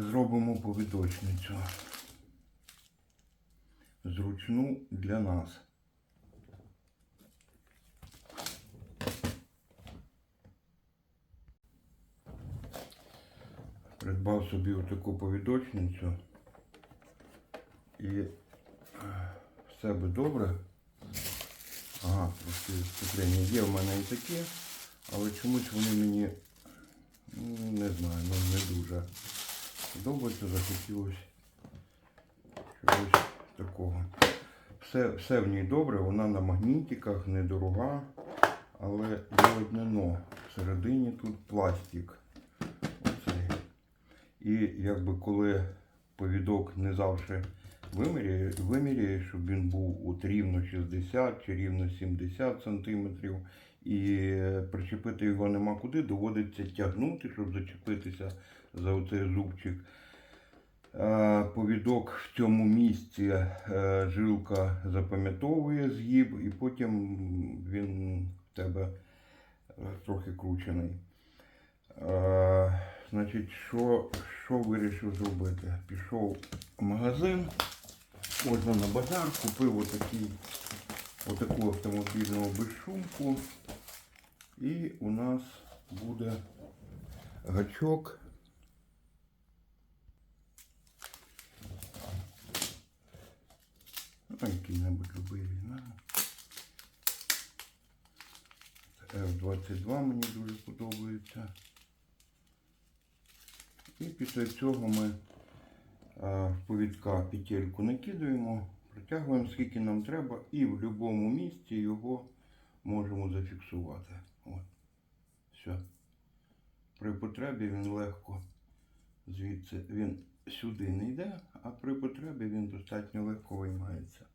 зробимо повідочницю. Зручну для нас. Придбав собі отаку повідочницю. І е, все би добре. Ага, трошки сцеплення є в мене і такі, але чомусь вони мені ну, не знаю, ну не дуже подобається, захотілося чогось такого. Все, все в ній добре, вона на магнітиках, недорога, але є одне но. Всередині тут пластик. Оцей. І якби коли повідок не завжди виміряє, виміряє, щоб він був от рівно 60 чи рівно 70 сантиметрів, і причепити його нема куди, доводиться тягнути, щоб зачепитися за оцей зубчик. Повідок в цьому місці е, жилка запам'ятовує згиб, і потім він в тебе е, трохи кручений. Значить, що, що вирішив зробити? Пішов в магазин, можна на базар, купив отакий, отаку автомобільну безшумку. І у нас буде гачок. Ну, який-небудь любий візьмемо. F22 мені дуже подобається. І після цього ми в повідка петельку накидуємо, протягуємо скільки нам треба і в будь-якому місці його можемо зафіксувати. От. Все. При потребі він легко звідси він сюди не йде, а при потребі він достатньо легко виймається.